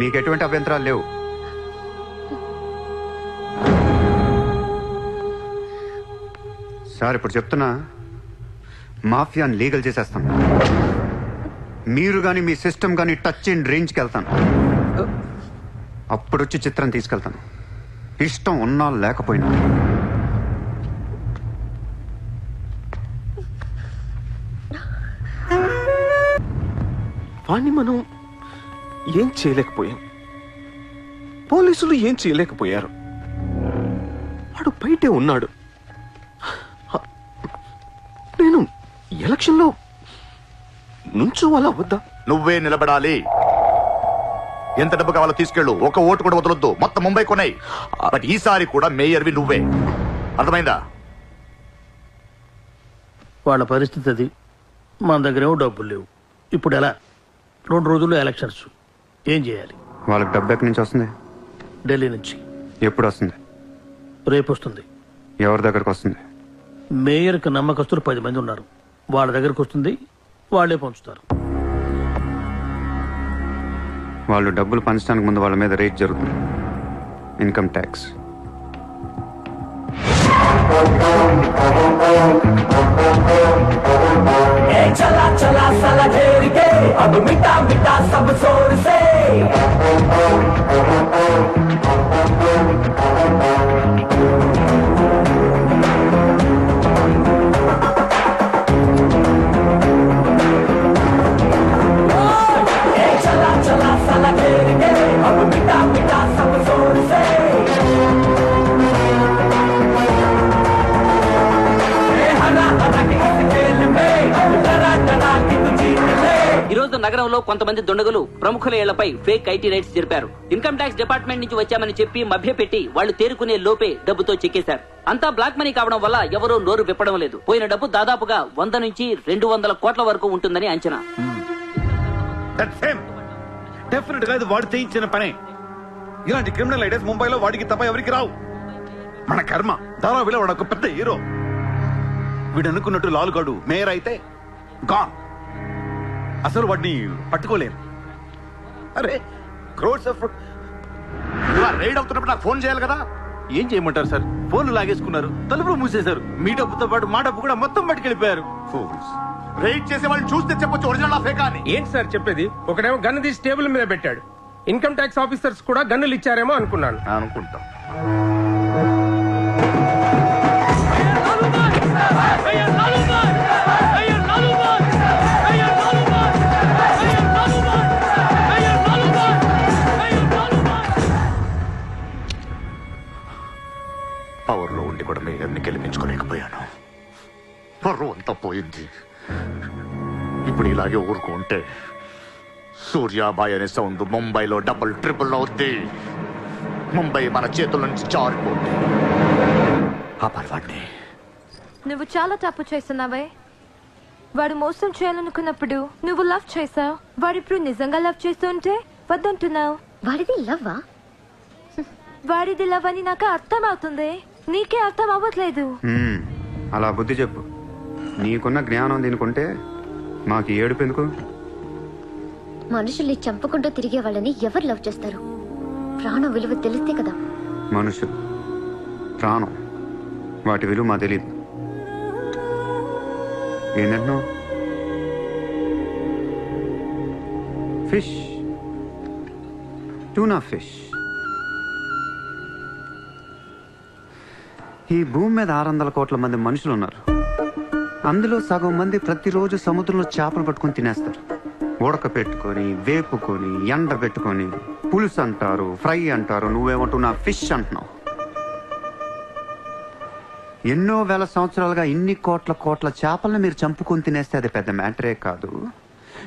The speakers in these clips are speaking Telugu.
మీకు ఎటువంటి అభ్యంతరాలు లేవు? సార్ ఇప్పుడు చెప్తున్నా మాఫియాని లీగల్ చేసేస్తాం మీరు కానీ మీ సిస్టమ్ కానీ టచ్ అండ్ రేంజ్కి వెళ్తాను. అప్పుడొచ్చి చిత్రం తీసుకెళ్తాను. ఇష్టం ఉన్నా లేకపోయినా. వాణ్ణి మనం ఏం చేయలేకపోయాం పోలీసులు ఏం చేయలేకపోయారు. వాడు బయటే ఉన్నాడు. నేను ఎలక్షన్లో నుంచోవాలా వద్దా? నువ్వే నిలబడాలి. ఎంత డబ్బు కావాలో తీసుకెళ్ళు. ఒక ఓటు కూడా వదలొద్దు. మొత్తం ముంబై కొన్నాయి బట్ ఈసారి కూడా మేయర్వి నువ్వే. అర్థమైందా? వాళ్ళ పరిస్థితి అది. మన దగ్గరేమో డబ్బులు లేవు. ఇప్పుడు ఎలా? రెండు రోజుల్లో ఎలక్షన్స్. ఏం చేయాలి? వాళ్ళకి డబ్బు ఎక్కడి నుంచి వస్తుంది? ఢిల్లీ నుంచి. ఎప్పుడు వస్తుంది? రేపు వస్తుంది. ఎవరి దగ్గరకు వస్తుంది? మేయర్కి నమ్మకస్తులు పది మంది ఉన్నారు. వాళ్ళ దగ్గరకు వస్తుంది వాళ్ళే పంచుతారు. వాళ్ళు డబ్బులు పంచడానికి ముందు వాళ్ళ మీద రేట్ జరుగుతుంది. ఇన్కమ్ ట్యాక్స్ चला चला साला घेर के अब मिटा मिटा सब जोर से ए, ఈ రోజు నగరంలో కొంతమంది దుండగులు ప్రముఖుల ఇళ్ళపై ఫేక్ ఐటీ రైట్స్ జరిపారు. ఇన్కమ్ ట్యాక్స్ డిపార్ట్మెంట్ నుంచి వచ్చామని చెప్పి మభ్యపెట్టి వాళ్ళు తేరుకునే లోపే డబ్బుతో చెక్కేశారు. అంతా బ్లాక్ మనీ కావడం వల్ల ఎవరూ నోరు విప్పడం లేదు. పోయిన డబ్బు దాదాపుగా వంద నుంచి రెండు వందల కోట్ల వరకు ఉంటుందని అంచనా. డెఫినెట్గా ఇది వాడు చేయించిన పనే. ఇలాంటి క్రిమినల్ ఐడియాస్ ముంబైలో వాడికి తప్ప ఎవరికి రావు. మన కర్మ ధారావిలో వాడు ఒక పెద్ద హీరో. వీడు అనుకున్నట్టు లాలుగాడు మేయర్ అయితే గాన్ అసలు వాడిని పట్టుకోలేరు అరే క్రోడ్స్ ఆఫ్ రైడ్ అవుతున్నప్పుడు నాకు ఫోన్ చేయాలి కదా? ఏం చేయమంటారు సార్? ఫోన్లు లాగేసుకున్నారు తలుపులు మూసేశారు. మీ డబ్బుతో పాటు మా డబ్బు కూడా మొత్తం పట్టుకెళ్ళిపోయారు. రైడ్ చేసే వాళ్ళని చూస్తే చెప్పొచ్చు ఒరిజినల్ ఫేకా అని. ఏంటి సార్ చెప్పేది? ఒకడేమో గన్ను తీసి టేబుల్ మీద పెట్టాడు. ఇన్కమ్ ట్యాక్స్ ఆఫీసర్స్ కూడా గన్నులు ఇచ్చారేమో అనుకున్నాను. అనుకుంటాం. పోయింది. ఇప్పుడు ఇలాగే ఊరుకుంటే సూర్యాబాయ్ అనే సౌండ్ ముంబైలో డబుల్ ట్రిపుల్ అవుద్ది. ముంబై మన చేతుల నుంచి జారిపోద్ది. ఆపాలి వాడిని నువ్వు చాలా తప్పు చేస్తున్నావే. వాడు మోసం చేయాలనుకున్నప్పుడు నువ్వు లవ్ చేసావు వాడు ఇప్పుడు నిజంగా లవ్ చేస్తుంటే వద్దంటున్నావు. వాడిది లవ్వా? వాడిది లవ్ అని నాకు అర్థం అవుతుంది నీకే అర్థం అవ్వట్లేదు. అలా బుద్ధి చెప్పు. నీకున్న జ్ఞానం దీనికుంటే మాకు ఏడుపు ఎందుకు? మనుషుల్ని చంపుకుంటూ తిరిగే వాళ్ళని ఎవరు లవ్ చేస్తారు? ప్రాణం విలువ తెలిస్తే కదా. మనుషులు. ప్రాణం. వాటి విలువ మా తెలియదు ఏంటంటున్నావు? ఫిష్. Tuna fish. ఈ భూమి మీద ఆరు వందల కోట్ల మంది మనుషులు ఉన్నారు. అందులో సగం మంది ప్రతిరోజు సముద్రంలో చేపలు పట్టుకొని తినేస్తారు. ఉడక పెట్టుకొని వేపుకొని ఎండ పెట్టుకొని పులుసు అంటారు ఫ్రై అంటారు నువ్వేమంటున్నా ఫిష్ అంటున్నావు. ఎన్నో వేల సంవత్సరాలుగా ఇన్ని కోట్ల కోట్ల చేపలను మీరు చంపుకొని తినేస్తే అది పెద్ద మ్యాటరే కాదు.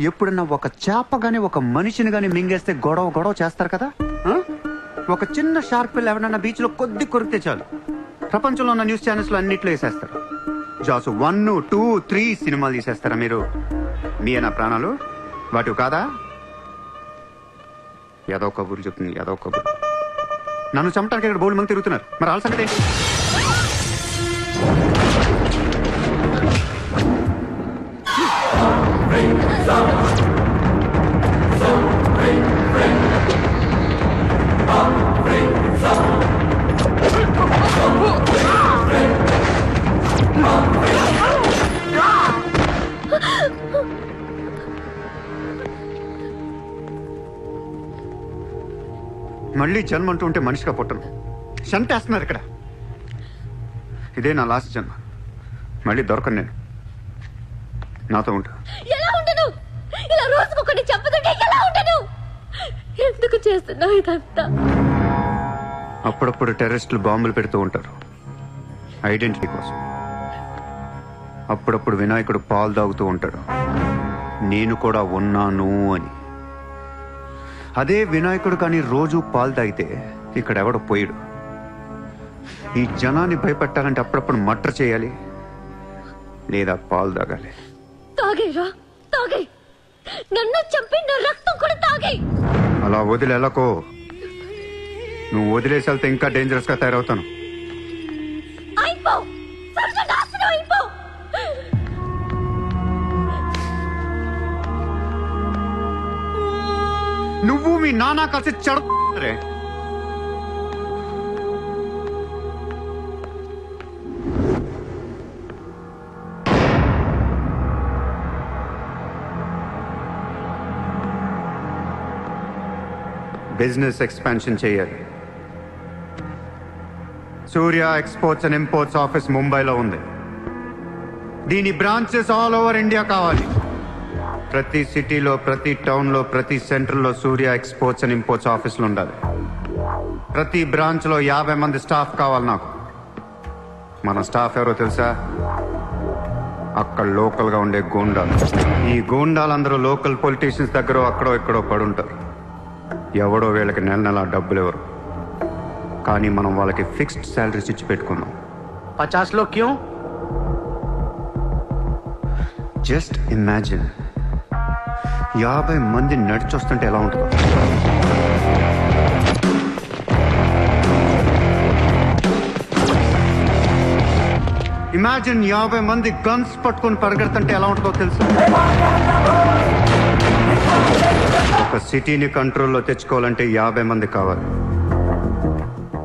ఎప్పుడన్నా ఒక చేప కానీ ఒక మనిషిని కానీ మింగేస్తే గొడవ గొడవ చేస్తారు కదా? ఒక చిన్న షార్క్ పిల్ల ఎవరన్నా బీచ్లో కొద్ది కొరికితే చాలు. ప్రపంచంలో ఉన్న న్యూస్ ఛానల్స్లో అన్నిట్లో వేసేస్తారు. జాసు వన్ టూ త్రీ సినిమాలు తీసేస్తారా మీరు? మీ నా ప్రాణాలు? వాటి కాదా? ఏదో కబుర్లు చెప్తుంది ఏదో కబుర్లు నన్ను చంపడానికి ఇక్కడ బోల్డ్ మంది తిరుగుతున్నారు. మరి వాళ్ళ సంగతి ఏంటి? Ring, మళ్ళీ జన్మ అంటూ ఉంటే మనిషిగా పుట్టను. చంటేస్తున్నారు ఇక్కడ. ఇదే నా లాస్ట్ జన్మ. మళ్ళీ దొరకను నేను. నాతో ఉంటాను ఎందుకు అప్పుడప్పుడు టెర్రరిస్టులు బాంబులు పెడుతూ ఉంటారు. ఐడెంటిటీ కోసం. అప్పుడప్పుడు వినాయకుడు పాలు తాగుతూ ఉంటాడు. నేను కూడా ఉన్నాను అని. అదే వినాయకుడు కానీ రోజు పాలు తాగితే ఇక్కడ ఎవడ పోయాడు. ఈ జనాన్ని భయపెట్టాలంటే అప్పుడప్పుడు మట్ర చేయాలి లేదా పాలు తాగాలి. తాగేరా తాగే. నన్ను చంపి నా రక్తం కూడా తాగే. అలా వదిలి వెళ్ళకో. నువ్వు వదిలేసి వెళ్తే ఇంకా డేంజరస్గా తయారవుతాను. అయిపో. సర్వనాశనం అయిపో. నువ్వు మీ నాన్న కలిసి చెడరే బిజినెస్ ఎక్స్పాన్షన్ చేయాలి Surya exports and imports office ముంబైలో ఉంది. దీని బ్రాంచెస్ ఆల్ ఓవర్ ఇండియా కావాలి. ప్రతి సిటీలో ప్రతి టౌన్లో ప్రతి సెంటర్లో సూర్య ఎక్స్పోర్ట్స్ అండ్ ఇంపోర్ట్స్ ఆఫీసులు ఉండాలి ప్రతి బ్రాంచ్లో యాభై మంది స్టాఫ్ కావాలి నాకు. మన స్టాఫ్ ఎవరో తెలుసా? అక్కడ లోకల్గా ఉండే గూండాలు. ఈ గూండాలందరూ లోకల్ పొలిటీషియన్స్ దగ్గర అక్కడో ఎక్కడో పడుంటారు. ఎవడో వీళ్ళకి నెల నెల డబ్బులు ఎవరు కానీ మనం వాళ్ళకి ఫిక్స్డ్ శాలరీస్ ఇచ్చి పెట్టుకున్నాం. పచాస్లో క్యూ? Just imagine. యాభై మంది నడిచొస్తుంటే ఎలా ఉంటుందో. ఇమాజిన్ యాభై మంది గన్స్ పట్టుకొని పరిగెడుతుంటే ఎలా ఉంటుందో తెలుసు? ఒక సిటీని కంట్రోల్లో తెచ్చుకోవాలంటే యాభై మంది కావాలి.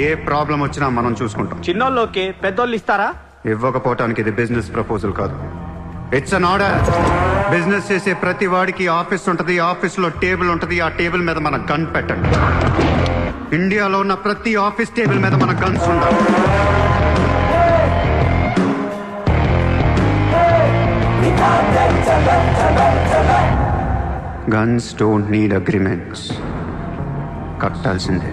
ఏ ప్రాబ్లం వచ్చినా మనం చూసుకుంటాం. చిన్నోళ్ళు ఓకే పెద్దోళ్ళు ఇస్తారా? ఇవ్వకపోవటానికి ఇది బిజినెస్ ప్రపోజల్ కాదు. ఇట్స్ అన్ ఆర్డర్ బిజినెస్ చేసే ప్రతి వాడికి ఆఫీస్ ఉంటది ఆఫీస్లో టేబుల్ ఉంటది ఆ టేబుల్ మీద మన గన్ పెట్టండి. ఇండియాలో ఉన్న ప్రతి ఆఫీస్ టేబుల్ మీద మన గన్స్ ఉండాలి. గన్స్ డోంట్ నీడ్ అగ్రిమెంట్స్ కట్టాల్సిందే.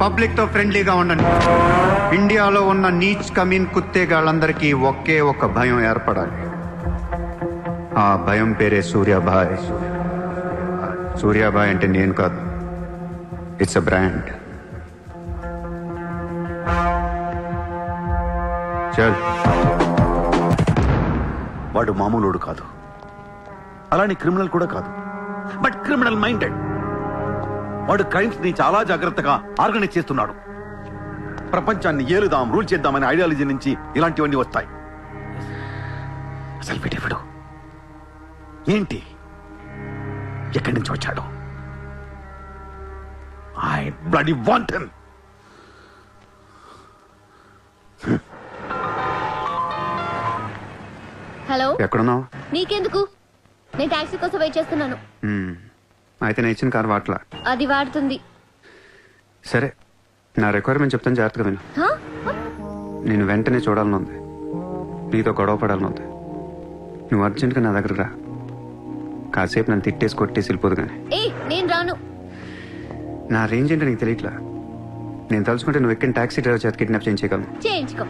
పబ్లిక్తో ఫ్రెండ్లీగా ఉండండి. ఇండియాలో ఉన్న నీచ్ కమీన్ కుత్తేగాళ్ళందరికీ ఒకే ఒక భయం ఏర్పడాలి. ఆ భయం పేరే సూర్యాభాయ్. సూర్యాభాయ్ అంటే నేను కాదు. ఇట్స్ అ బ్రాండ్ చల్. వాడు మామూలుడు కాదు. అలానే క్రిమినల్ కూడా కాదు. But criminal minded. వాడు క్రైమ్స్ని చాలా జాగ్రత్తగా ఆర్గనైజ్ చేస్తున్నాడు. ప్రపంచాన్ని ఏలుదాం రూల్ చేద్దామనే ఐడియాలజీ నుంచి ఇలాంటివన్నీ వస్తాయి. అసలు వీడెవడు ఏంటి? ఎక్కడి నుంచి వచ్చాడు? I bloody want hello? ఎక్కడున్నావు? నీకెందుకు? నేను టాక్సీ కోసం వెయిట్ చేస్తున్నాను. అయితే నేను ఇచ్చిన కారు వాట్లా అది వాడుతుంది. సరే నా రిక్వైర్మెంట్ చెప్తాను జాగ్రత్తగా విను. హా? నేను వెంటనే చూడాలని ఉంది. నీతో గొడవ పడాలని ఉంది. నువ్వు అర్జెంట్గా నా దగ్గర రా. కాసేపు నన్ను తిట్టేసి కొట్టేసి వెళ్ళిపోదు కానీ ఏ నేను రాను. నా రేంజ్ ఏంటో నీకు తెలియట్లా? నేను తలుచుకుంటే నువ్వు ఎక్కిన టాక్సీ డ్రైవర్ చేత కిడ్నాప్ చేయించగలను చేయించుకో.